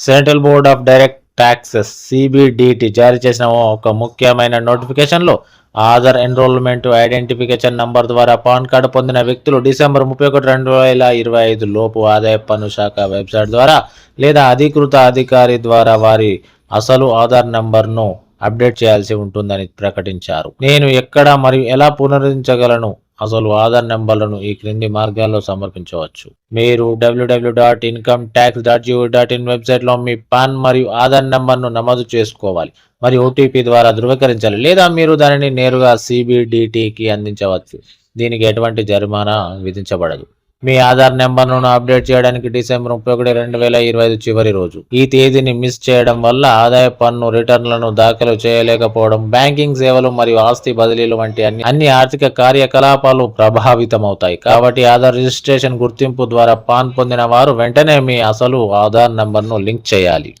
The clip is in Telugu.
Central board of direct taxes CBDT జారీ చేసిన ఒక ముఖ్యమైన నోటిఫికేషన్లో ఆధార్ ఎన్రోల్మెంట్ ఐడెంటిఫికేషన్ నంబర్ ద్వారా పాన్ కార్డు పొందిన వ్యక్తులు డిసెంబర్ ముప్పై ఒకటి రెండు వేల ఇరవై ఐదు లోపు ఆదాయ పన్ను శాఖ వెబ్సైట్ ద్వారా లేదా అధికృత అధికారి ద్వారా వారి అసలు ఆధార్ నంబర్ను అప్డేట్ చేయాల్సి ఉంటుందని ప్రకటించారు. నేను ఎక్కడ మరియు ఎలా పునరుద్ధరించగలను? అసలు ఆధార్ నెంబర్లను ఈ క్రింది మార్గాల్లో సమర్పించవచ్చు. మీరు WWW dot income tax dot GO dot in వెబ్సైట్లో మీ పాన్ మరియు ఆధార్ నెంబర్ను నమోదు చేసుకోవాలి. మరియు ఓటీపీ ద్వారా ధృవీకరించాలి. లేదా మీరు దానిని నేరుగా సిబిడిటికి అందించవచ్చు. దీనికి ఎటువంటి జరిమానా విధించబడదు. మీ ఆధార్ నెంబర్ను అప్డేట్ చేయడానికి డిసెంబర్ ముప్పై ఒకటి రెండు వేల ఇరవై ఐదు చివరి రోజు. ఈ తేదీని మిస్ చేయడం వల్ల ఆదాయ పన్ను రిటర్న్లను దాఖలు చేయలేకపోవడం బ్యాంకింగ్ సేవలు మరియు ఆస్తి బదిలీలు వంటి అన్ని అన్ని ఆర్థిక కార్యకలాపాలు ప్రభావితమవుతాయి. కాబట్టి ఆధార్ రిజిస్ట్రేషన్ గుర్తింపు ద్వారా పాన్ పొందిన వారు వెంటనే మీ అసలు ఆధార్ నంబర్ను లింక్ చేయాలి.